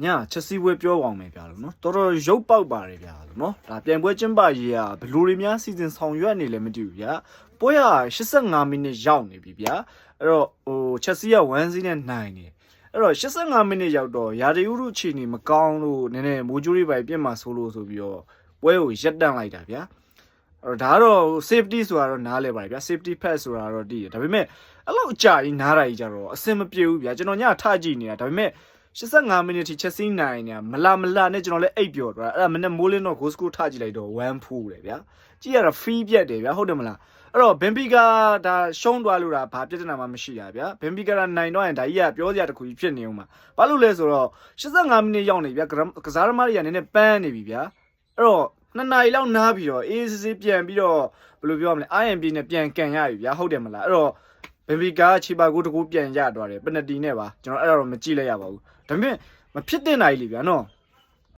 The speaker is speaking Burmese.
ညချက်စီဝဲပြောအောင်မယ်ဗျာလို့နော်တော်တော်ရုပ်ပေါက်ပါတယ်ဗျာလို့နော်ဒါပြန်ပွဲကျင်းပရေးကဘလူတွေများစီစဉ်ဆောင်ရွက်နေလည်းမသိဘူးဗျာပွဲက85မိနစ်ရောက်နေပြီဗျာအဲ့တော့ဟိုချက်စီက1စီးနဲ့နိုင်နေအဲ့တော့85မိနစ်ရောက်တော့ရာဒီဥရုအခြေအနေမကောင်းလို့နည်းနည်းမိုးကြိုးတွေပဲပြစ်မှာဆိုလို့ဆိုပြီးတော့ပွဲကိုရပ်တန့်လိုက်တာဗျာအဲ့တော့ဒါကတော့ safety ဆိုတာတော့နားလဲပါတယ်ဗျာ safety pass ဆိုတာတော့တည်တယ်ဒါပေမဲ့အဲ့လိုအကြာကြီးနားတာကြီးကြတော့အဆင်မပြေဘူးဗျာကျွန်တော်ညထကြည့်နေတာဒါပေမဲ့ 85မိနစ်ထိချက်စီးနိုင်နေမလာမလာနဲ့ကျွန်တော်လည်းအိပ်ပျော်သွားတာအဲ့ဒါမနေ့မိုးလင်းတော့ goal score ထကြည့်လိုက်တော့1ဖူးတယ်ဗျာကြည့်ရတာ free ပြတ်တယ်ဗျာဟုတ်တယ်မလားအဲ့တော့ဘင်ပီကာဒါရှုံးသွားလို့တာဘာပြဿနာမှမရှိတာဗျာဘင်ပီကာကနိုင်တော့ရင်ဒါကြီးကပြောစရာတစ်ခုကြီးဖြစ်နေအောင်ပါဘာလို့လဲဆိုတော့85မိနစ်ရောက်နေဗျာကကစားသမားတွေကနည်းနည်းပန်းနေပြီဗျာအဲ့တော့နှစ်နာရီလောက်နားပြီးတော့အေးစစ်စစ်ပြန်ပြီးတော့ဘယ်လိုပြောရမလဲ IMP နဲ့ပြန်ကန်ရပြီဗျာဟုတ်တယ်မလားအဲ့တော့ ဘင်ပီကာချီပါကိုတကူပြန်ရသွားတယ်ပနတီနဲ့ပါကျွန်တော်အဲ့ဒါတော့မကြည့်လိုက်ရပါဘူးဒါပေမဲ့မဖြစ်တဲ့နိုင်လေဗျာနော်